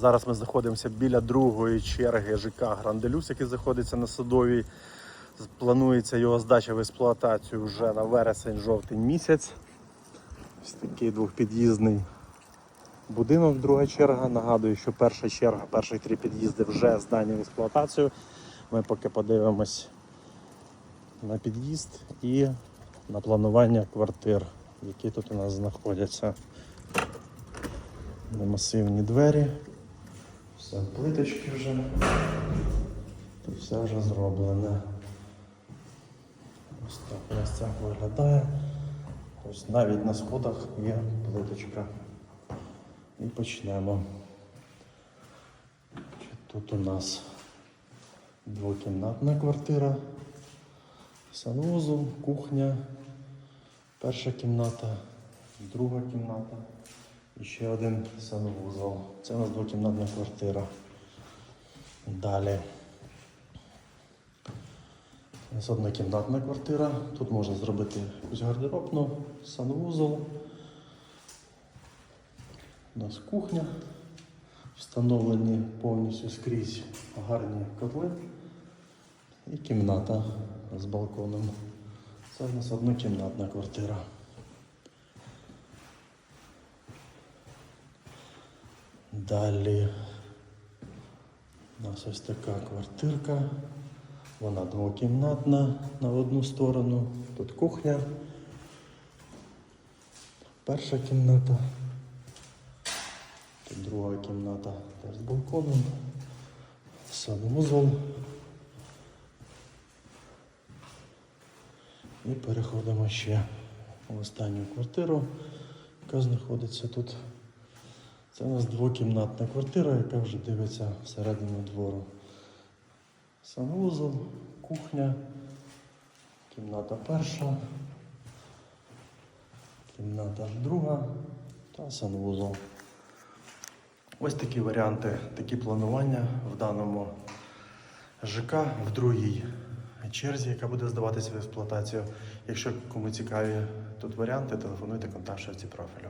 Зараз ми знаходимося біля другої черги ЖК Гранделюс, який знаходиться на Садовій. Планується його здача в експлуатацію вже на вересень-жовтень місяць. Ось такий двохпід'їзний будинок, друга черга. Нагадую, що перша черга, перші три під'їзди вже здані в експлуатацію. Ми поки подивимось на під'їзд і на планування квартир, які тут у нас знаходяться. Масивні двері, все плиточки вже. Тут все вже зроблене. Ось так у нас це виглядає. Ось навіть на сходах є плиточка. І почнемо. Тут у нас двокімнатна квартира, санвузол, кухня, перша кімната, друга кімната і ще один санвузол. Це у нас двокімнатна квартира. Далі. У нас однокімнатна квартира. Тут можна зробити якусь гардеробну, санвузол. У нас кухня. Встановлені повністю скрізь гарні котли і кімната з балконом. Це в нас однокімнатна квартира. Далі у нас ось така квартирка. Вона двокімнатна на одну сторону. Тут кухня. Перша кімната. Тут друга кімната з балконом. Санвузол. І переходимо ще в останню квартиру, яка знаходиться тут. Це у нас двокімнатна квартира, яка вже дивиться всередину двору. Санвузол, кухня, кімната перша, кімната друга та санвузол. Ось такі варіанти, такі планування в даному ЖК в другій черзі, яка буде здаватися в експлуатацію. Якщо кому цікаві тут варіанти, телефонуйте контакт в профілю.